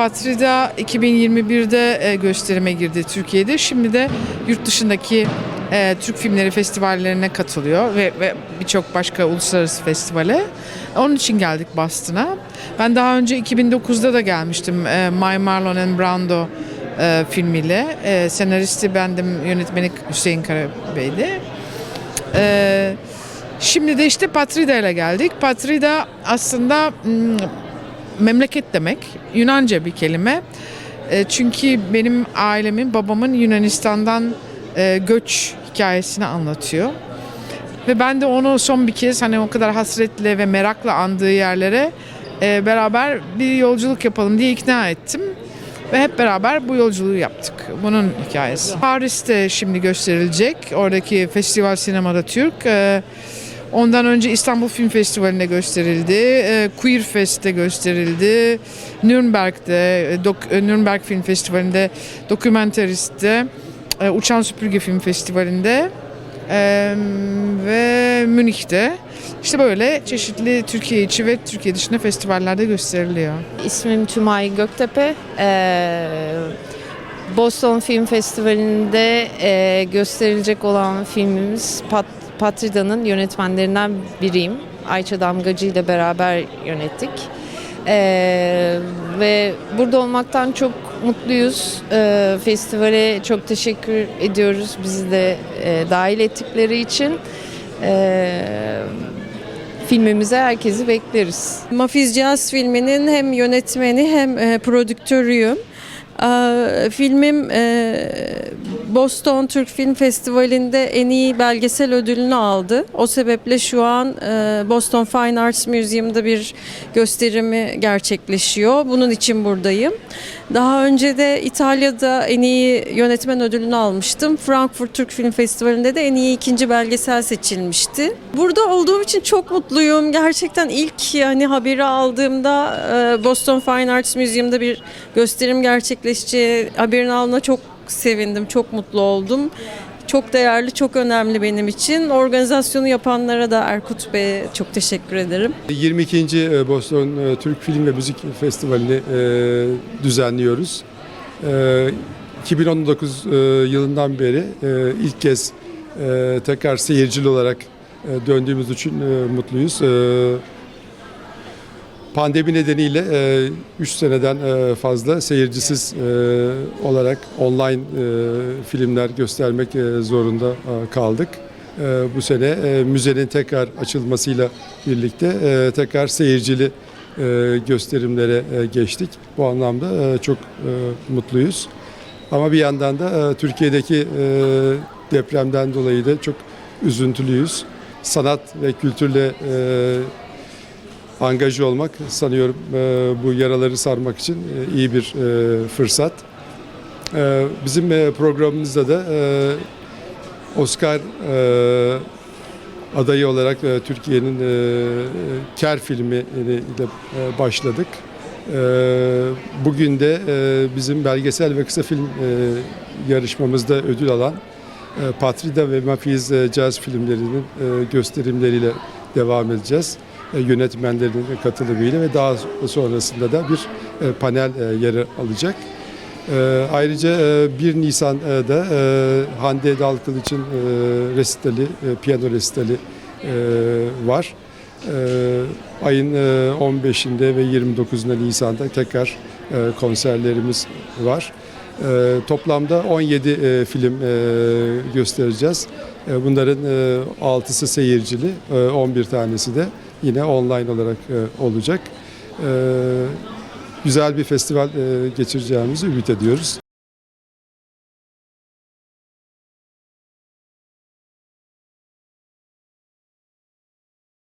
Patrida 2021'de e, gösterime girdi Türkiye'de. Şimdi de yurt dışındaki e, Türk filmleri festivallerine katılıyor ve, ve birçok başka uluslararası festivale. Onun için geldik Boston'a. Ben daha önce 2009'da da gelmiştim e, My Marlon and Brando e, filmiyle. Senaristi bendim, yönetmeni Hüseyin Karabey'di. Şimdi de işte Patrida ile geldik. Patrida aslında memleket demek. Yunanca bir kelime. E, çünkü benim ailemin, babamın Yunanistan'dan e, göç hikayesini anlatıyor. Ve ben de onu son bir kez hani o kadar hasretle ve merakla andığı yerlere e, beraber bir yolculuk yapalım diye ikna ettim. Ve hep beraber bu yolculuğu yaptık. Bunun hikayesi. Paris'te şimdi gösterilecek. Oradaki Festival Sinemada Türk. E, Ondan önce İstanbul Film Festivali'nde gösterildi. e, Queer Fest'te gösterildi. Nürnberg'de, e, Dok- e, Nürnberg Film Festivali'nde, Dokumentarist'te, Uçan Süpürge Film Festivali'nde ve Münih'te. İşte böyle çeşitli Türkiye içi ve Türkiye dışında festivallerde gösteriliyor. İsmim Tümay Göktepe. Boston Film Festivali'nde gösterilecek olan filmimiz Pat Patrida'nın yönetmenlerinden biriyim. Ayça Damgacı ile beraber yönettik. Ee, ve burada olmaktan çok mutluyuz. Ee, festivale çok teşekkür ediyoruz bizi de e, dahil ettikleri için. Ee, filmimize herkesi bekleriz. Mafiz Cihaz filminin hem yönetmeni hem e, prodüktörüyüm. Filmim e, Boston Türk Film Festivali'nde en iyi belgesel ödülünü aldı. O sebeple şu an e, Boston Fine Arts Museum'da bir gösterimi gerçekleşiyor. Bunun için buradayım. Daha önce de İtalya'da en iyi yönetmen ödülünü almıştım. Frankfurt Türk Film Festivali'nde de en iyi ikinci belgesel seçilmişti. Burada olduğum için çok mutluyum. Gerçekten ilk yani haberi aldığımda e, Boston Fine Arts Museum'da bir gösterim gerçekleşeceği haberini aldığımda çok sevindim, çok mutlu oldum. Çok değerli, çok önemli benim için. Organizasyonu yapanlara da Erkut Bey'e çok teşekkür ederim. 22. Boston e, Türk Film ve Müzik Festivali'ni e, düzenliyoruz. E, 2019 e, yılından beri e, ilk kez e, tekrar seyircili olarak e, döndüğümüz için e, mutluyuz. E, Pandemi nedeniyle 3 seneden e, fazla seyircisiz e, olarak online e, filmler göstermek e, zorunda e, kaldık. E, Bu sene e, müzenin tekrar açılmasıyla birlikte e, tekrar seyircili e, gösterimlere e, geçtik. Bu anlamda e, çok e, mutluyuz. Ama bir yandan da e, Türkiye'deki e, depremden dolayı da çok üzüntülüyüz. Sanat ve kültürle angaje olmak sanıyorum e, bu yaraları sarmak için e, iyi bir e, fırsat. Bizim programımızda da Oscar adayı olarak Türkiye'nin Ker filmi ile başladık. Bugün de bizim belgesel ve kısa film yarışmamızda ödül alan Patrida ve Mafiz Jazz filmlerinin gösterimleriyle devam edeceğiz. E, yönetmenlerinin katılımıyla ve daha sonrasında da bir e, panel e, yeri alacak. Ayrıca e, 1 Nisan'da Hande Dalkılıç'ın e, resitali, piyano resitali var. Ayın e, 15'inde ve 29'unda Nisan'da tekrar konserlerimiz var. Toplamda 17 e, film göstereceğiz. Bunların e, 6'sı seyircili, e, 11 tanesi de yine online olarak e, olacak. E, Güzel bir festival e, geçireceğimizi ümit ediyoruz.